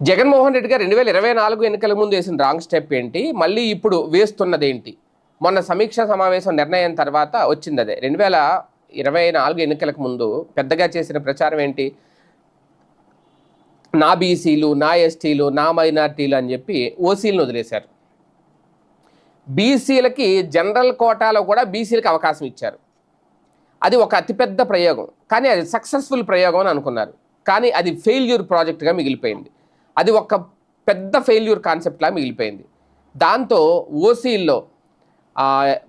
జగన్మోహన్ రెడ్డి గారు రెండు వేల ఇరవై నాలుగు ఎన్నికల ముందు వేసిన రాంగ్ స్టెప్ ఏంటి? మళ్ళీ ఇప్పుడు వేస్తున్నది ఏంటి మొన్న సమీక్షా సమావేశం నిర్ణయం తర్వాత వచ్చింది అదే. రెండు వేల ఇరవై నాలుగు ఎన్నికలకు ముందు పెద్దగా చేసిన ప్రచారం ఏంటి? నా బీసీలు నా ఎస్టీలు నా మైనార్టీలు అని చెప్పి ఓసీలను వదిలేశారు. బీసీలకి జనరల్ కోటాలో కూడా బీసీలకు అవకాశం ఇచ్చారు. అది ఒక అతిపెద్ద ప్రయోగం. కానీ అది సక్సెస్ఫుల్ ప్రయోగం అని అనుకున్నారు. కానీ అది ఫెయిల్యూర్ ప్రాజెక్ట్గా మిగిలిపోయింది. అది ఒక పెద్ద ఫెయిల్యూర్ కాన్సెప్ట్లా మిగిలిపోయింది. దాంతో ఓసీల్లో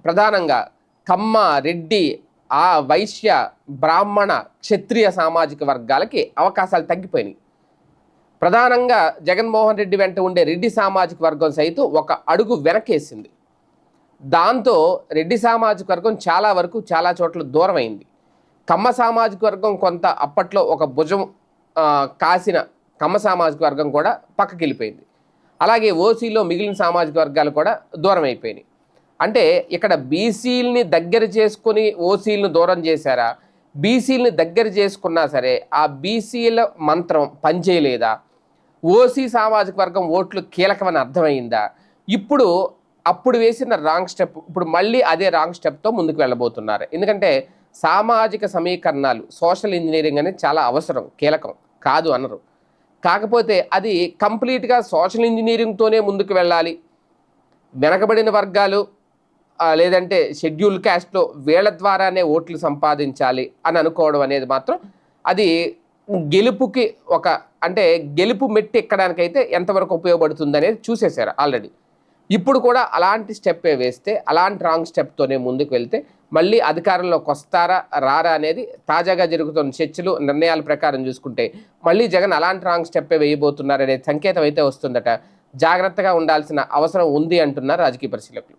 ప్రధానంగా కమ్మ రెడ్డి ఆ వైశ్య బ్రాహ్మణ క్షత్రియ సామాజిక వర్గాలకి అవకాశాలు తగ్గిపోయినాయి. ప్రధానంగా జగన్మోహన్ రెడ్డి వెంట ఉండే రెడ్డి సామాజిక వర్గం సైతం ఒక అడుగు వెనకేసింది. దాంతో రెడ్డి సామాజిక వర్గం చాలా వరకు చాలా చోట్ల దూరమైంది. కమ్మ సామాజిక వర్గం కొంత అప్పట్లో ఒక భుజం కాసిన కమ్మ సామాజిక వర్గం కూడా పక్కకి వెళ్ళిపోయింది అలాగే ఓసీలో మిగిలిన సామాజిక వర్గాలు కూడా దూరం అయిపోయినాయి అంటే ఇక్కడ బీసీలని దగ్గర చేసుకుని ఓసీలను దూరం చేశారా? బీసీలని దగ్గర చేసుకున్నా సరే ఆ బీసీల మంత్రం పనిచేయలేదా? ఓసీ సామాజిక వర్గం ఓట్లు కీలకమని అర్థమైందా? ఇప్పుడు అప్పుడు వేసిన రాంగ్ స్టెప్ ఇప్పుడు మళ్ళీ అదే రాంగ్ స్టెప్తో ముందుకు వెళ్ళబోతున్నారు. ఎందుకంటే సామాజిక సమీకరణాలు సోషల్ ఇంజనీరింగ్ అనేది చాలా అవసరం కీలకం కాదు అనరు. కాకపోతే అది కంప్లీట్గా సోషల్ ఇంజనీరింగ్తోనే ముందుకు వెళ్ళాలి. వెనకబడిన వర్గాలు లేదంటే షెడ్యూల్ క్యాస్ట్లో వీళ్ళ ద్వారానే ఓట్లు సంపాదించాలి అని అనుకోవడం అనేది మాత్రం అది గెలుపుకి ఒక అంటే గెలుపు మెట్టి ఎక్కడానికైతే ఎంతవరకు ఉపయోగపడుతుంది అనేది చూసేశారు ఆల్రెడీ. ఇప్పుడు కూడా అలాంటి స్టెప్పే వేస్తే అలాంటి రాంగ్ స్టెప్తోనే ముందుకు వెళ్తే మళ్ళీ అధికారంలోకి వస్తారా రారా అనేది తాజాగా జరుగుతున్న చర్చలు నిర్ణయాల ప్రకారం చూసుకుంటే మళ్ళీ జగన్ అలాంటి రాంగ్ స్టెప్పే వేయబోతున్నారనే సంకేతం అయితే వస్తుందట. జాగ్రత్తగా ఉండాల్సిన అవసరం ఉంది అంటున్నారు రాజకీయ పరిశీలకులు.